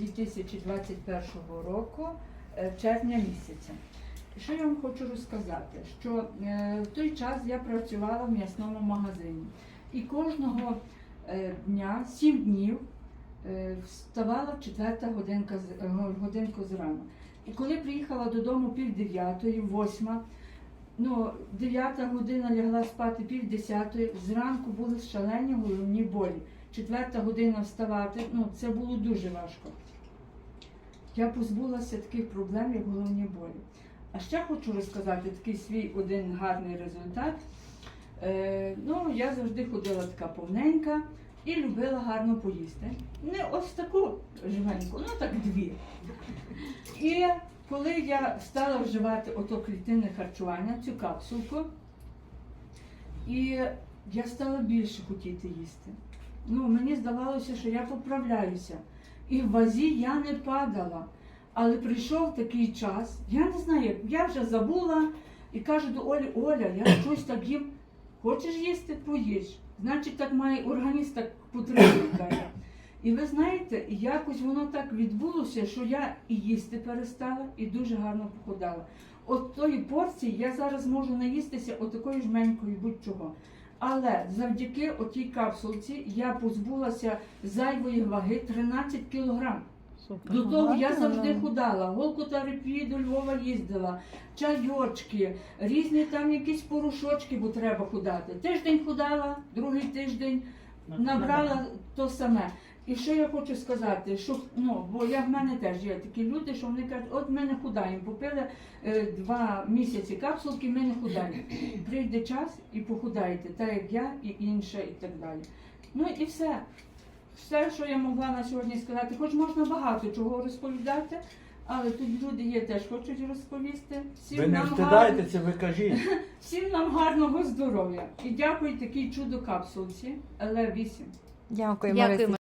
2021 року, е, червня місяця. Що я вам хочу розказати? Що е, в той час я працювала в м'ясному магазині і кожного е, дня, сім днів, вставала четверта годинка, годинку зрано. І коли приїхала додому пів дев'ятої, восьма, ну, дев'ята година лягла спати пів десятої, зранку були шалені головні болі. Четверта година вставати, ну це було дуже важко. Я позбулася таких проблем, як головні болі. А ще хочу розказати такий свій один гарний результат. Е, ну, я завжди ходила така повненька і любила гарно поїсти. Не ось таку живеньку, ну так дві. І коли я стала вживати ото клітинне харчування, цю капсулку, і я стала більше хотіти їсти. Ну, мені здавалося, що я поправляюся. І в вазі я не падала. Але прийшов такий час, я не знаю, я вже забула і кажу до Олі, Оля, я щось так їм. Хочеш їсти, поїж. Значить, так має організм так потребує. каже. І ви знаєте, якось воно так відбулося, що я і їсти перестала, і дуже гарно похудала. От тої порції я зараз можу наїстися отакою жменькою будь-чого. Але завдяки отій капсулці я позбулася зайвої ваги 13 кілограм. До того я завжди худала, голкотерапію до Львова їздила, чайочки, різні там якісь порошочки, бо треба худати. Тиждень худала, другий тиждень набрала то саме. І що я хочу сказати, що ну, бо я в мене теж є такі люди, що вони кажуть, от ми не худаємо, попили е, два місяці капсулки, ми не худаємо. Прийде час і похудаєте, так як я і інше, і так далі. Ну і все. Все, що я могла на сьогодні сказати, хоч можна багато чого розповідати, але тут люди є теж хочуть розповісти. Всім Ви не нам гар. ви кажіть. Всім нам гарного здоров'я і дякую такій чудо капсулці Л8. Дякую, Дякуємо. Марисі.